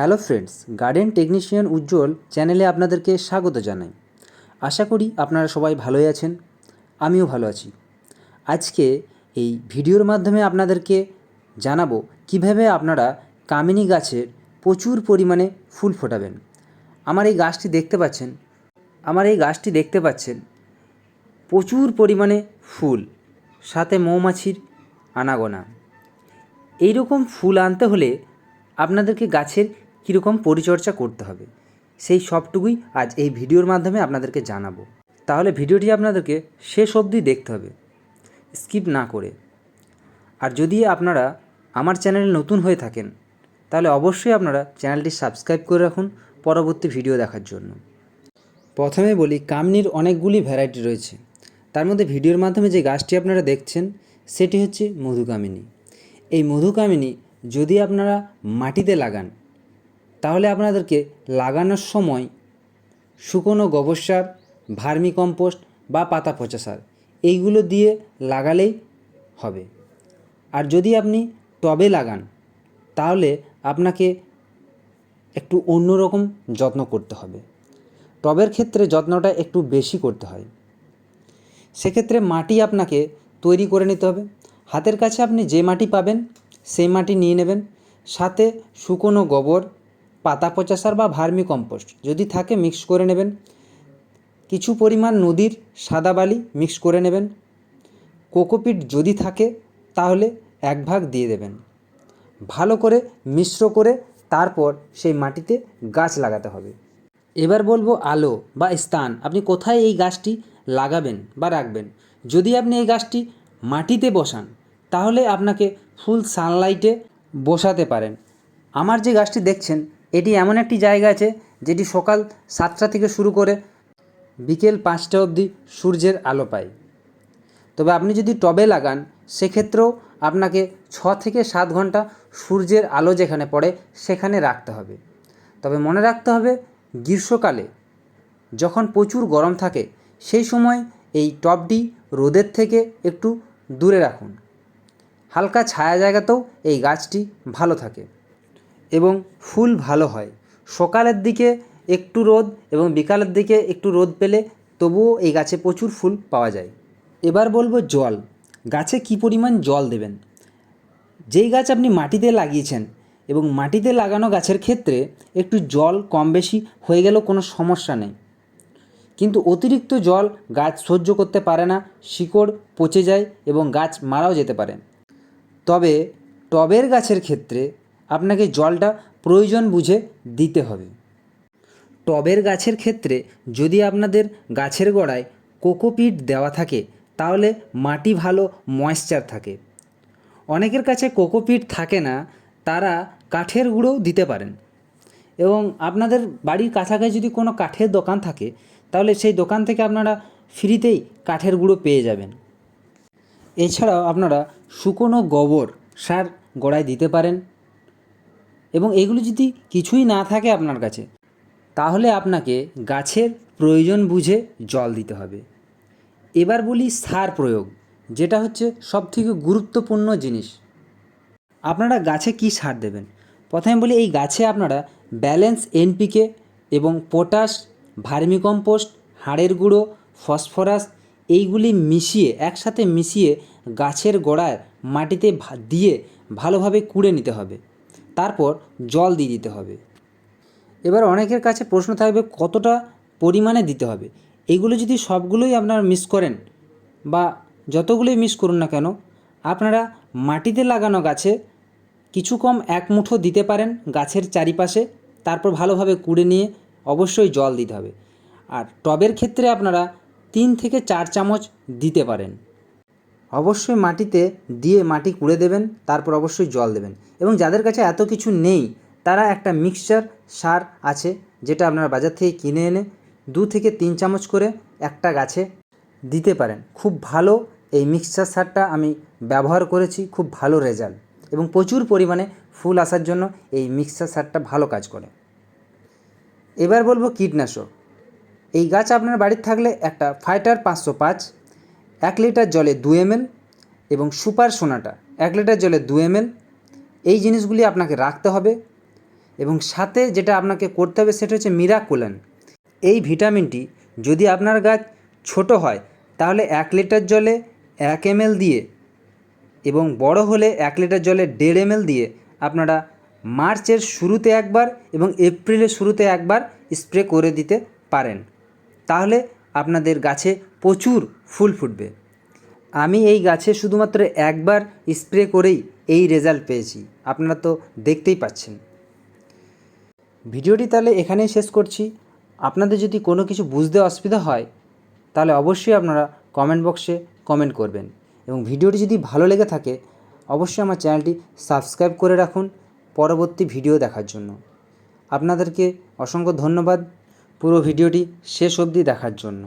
Hello friends, garden technician Ujjwal চ্যানেলে আপনাদেরকে স্বাগত জানাই। আশা করি আপনারা সবাই ভালোই আছেন, আমিও ভালো আছি। আজকে এই ভিডিওর মাধ্যমে আপনাদেরকে জানাব কীভাবে আপনারা কামিনী গাছের প্রচুর পরিমাণে ফুল ফোটাবেন। আমার এই গাছটি দেখতে পাচ্ছেন, আমার এই গাছটি দেখতে পাচ্ছেন, প্রচুর পরিমাণে ফুল, সাথে মৌমাছির আনাগোনা। এইরকম ফুল আনতে হলে আপনাদেরকে গাছের কীরকম পরিচর্যা করতে হবে, সেই সবটুকুই আজ এই ভিডিওর মাধ্যমে আপনাদেরকে জানাব। তাহলে ভিডিওটি আপনাদেরকে শেষ অবধি দেখতে হবে, স্কিপ না করে। আর যদি আপনারা আমার চ্যানেলে নতুন হয়ে থাকেন, তাহলে অবশ্যই আপনারা চ্যানেলটি সাবস্ক্রাইব করে রাখুন পরবর্তী ভিডিও দেখার জন্য। প্রথমে বলি, কামনির অনেকগুলি ভ্যারাইটি রয়েছে। তার মধ্যে ভিডিওর মাধ্যমে যে গাছটি আপনারা দেখছেন, সেটি হচ্ছে মধুকামিনী। এই মধুকামিনী যদি আপনারা মাটিতে লাগান তাহলে আপনাদেরকে লাগানোর সময় শুকনো গোবর সার, ভার্মি কম্পোস্ট বা পাতা পচা সার এইগুলো দিয়ে লাগালেই হবে। আর যদি আপনি টবে লাগান, তাহলে আপনাকে একটু অন্যরকম যত্ন করতে হবে। টবের ক্ষেত্রে যত্নটা একটু বেশি করতে হয়। সেক্ষেত্রে মাটি আপনাকে তৈরি করে নিতে হবে। হাতের কাছে আপনি যে মাটি পাবেন, সেই মাটি নিয়ে নেবেন। সাথে শুকনো গোবর পাতা পচা সার বা ভার্মি কম্পোস্ট যদি থাকে মিক্স করে নেবেন। কিছু পরিমাণ নদীর সাদা বালি মিক্স করে নেবেন। কোকোপিট যদি থাকে তাহলে এক ভাগ দিয়ে দেবেন। ভালো করে মিশ্র করে তারপর সেই মাটিতে গাছ লাগাতে হবে। এবার বলব আলো বা স্থান, আপনি কোথায় এই গাছটি লাগাবেন বা রাখবেন? যদি আপনি এই গাছটি মাটিতে বসান, তাহলে আপনাকে ফুল সানলাইটে বসাতে পারেন। আমার যে গাছটি দেখছেন এটি এমন একটি জায়গা আছে যেটি সকাল সাতটা থেকে শুরু করে বিকেল পাঁচটা অবধি সূর্যের আলো পায়। তবে আপনি যদি টবে লাগান, সেক্ষেত্রেও আপনাকে ছ থেকে সাত ঘণ্টা সূর্যের আলো যেখানে পড়ে, সেখানে রাখতে হবে। তবে মনে রাখতে হবে, গ্রীষ্মকালে যখন প্রচুর গরম থাকে, সেই সময় এই টবটি রোদের থেকে একটু দূরে রাখুন। হালকা ছায়া জায়গাতেও এই গাছটি ভালো থাকে। এবং ফুল ভালো হয়। সকালের দিকে একটু রোদ এবং বিকালের দিকে একটু রোদ পেলে তবুও এই গাছে প্রচুর ফুল পাওয়া যায়। এবার বলব জল। গাছে কী পরিমাণ জল দেবেন? যেই গাছ আপনি মাটিতে লাগিয়েছেন এবং মাটিতে লাগানো গাছের ক্ষেত্রে একটু জল কম বেশি হয়ে গেলেও কোনো সমস্যা নেই। কিন্তু অতিরিক্ত জল গাছ সহ্য করতে পারে না, শিকড় পচে যায় এবং গাছ মারাও যেতে পারে। তবে টবের গাছের ক্ষেত্রে আপনাকে জলটা প্রয়োজন বুঝে দিতে হবে। টবের গাছের ক্ষেত্রে যদি আপনাদের গাছের গোড়ায় কোকোপিট দেওয়া থাকে, তাহলে মাটি ভালো ময়েশ্চার থাকে। অনেকের কাছে কোকোপিট থাকে না, তারা কাঠের গুঁড়োও দিতে পারেন। এবং আপনাদের বাড়ির কাছাকাছি যদি কোনো কাঠের দোকান থাকে, তাহলে সেই দোকান থেকে আপনারা ফ্রিতেই কাঠের গুঁড়ো পেয়ে যাবেন। এছাড়াও আপনারা শুকনো গোবর সার গোড়ায় দিতে পারেন। এবং এগুলো যদি কিছুই না থাকে আপনার কাছে, তাহলে আপনাকে গাছের প্রয়োজন বুঝে জল দিতে হবে। এবার বলি সার প্রয়োগ, যেটা হচ্ছে সবথেকে গুরুত্বপূর্ণ জিনিস। আপনারা গাছে কি সার দেবেন? প্রথমে বলি এই গাছে আপনারা ব্যালেন্স এনপিকে এবং পটাশ, ভার্মিকম্পোস্ট, হাড়ের গুঁড়ো, ফসফরাস এইগুলি মিশিয়ে, একসাথে মিশিয়ে গাছের গোড়ায় মাটিতে দিয়ে ভালোভাবে কুড়ে নিতে হবে। তারপর জল দিয়ে দিতে হবে। এবার অনেকের কাছে প্রশ্ন থাকবে, কতটা পরিমাণে দিতে হবে? এগুলো যদি সবগুলোই আপনারা মিস করেন বা যতগুলোই মিস করুন না কেন, আপনারা মাটিতে লাগানো গাছে কিছু কম এক মুঠো দিতে পারেন গাছের চারিপাশে, তারপর ভালোভাবে কুড়ে নিয়ে অবশ্যই জল দিতে হবে। আর টবের ক্ষেত্রে আপনারা তিন থেকে চার চামচ দিতে পারেন। অবশ্যই মাটিতে দিয়ে মাটি কুড়ে দেবেন, তারপর অবশ্যই জল দেবেন। এবং যাদের কাছে এত কিছু নেই, তারা একটা মিক্সচার সার আছে, যেটা আপনারা বাজার থেকে কিনে এনে দু থেকে তিন চামচ করে একটা গাছে দিতে পারেন। খুব ভালো এই মিক্সচার সারটা আমি ব্যবহার করেছি, খুব ভালো রেজাল্ট এবং প্রচুর পরিমাণে ফুল আসার জন্য এই মিক্সচার সারটা ভালো কাজ করে। এবার বলব কীটনাশক। এই গাছ আপনার বাড়ির থাকলে একটা ফাইটার পাঁচশো পাঁচ এক লিটার জলে দু এমএল এবং সুপার সোনাটা এক লিটার জলে দু এমএল। এই জিনিসগুলি আপনাকে রাখতে হবে এবং সাথে যেটা আপনাকে করতে হবে সেটা হচ্ছে মিরাকুলান। এই ভিটামিনটি যদি আপনার গাছ ছোট হয়, তাহলে এক লিটার জলে এক এম দিয়ে এবং বড় হলে এক লিটার জলে দেড় এম দিয়ে আপনারা মার্চের শুরুতে একবার এবং এপ্রিলের শুরুতে একবার স্প্রে করে দিতে পারেন। তাহলে আপনাদের গাছে প্রচুর ফুল ফুটবে। আমি এই গাছে শুধুমাত্র একবার স্প্রে করেই এই রেজাল্ট পেয়েছি। আপনারা তো দেখতেই পাচ্ছেন। ভিডিওটি তাহলে এখানেই শেষ করছি। আপনাদের যদি কোনো কিছু বুঝতে অসুবিধা হয়, তাহলে অবশ্যই আপনারা কমেন্ট বক্সে কমেন্ট করবেন। এবং ভিডিওটি যদি ভালো লেগে থাকে, অবশ্যই আমার চ্যানেলটি সাবস্ক্রাইব করে রাখুন পরবর্তী ভিডিও দেখার জন্য। আপনাদেরকে অসংখ্য ধন্যবাদ। পুরো ভিডিওটি শেষ অবধি দেখার জন্য।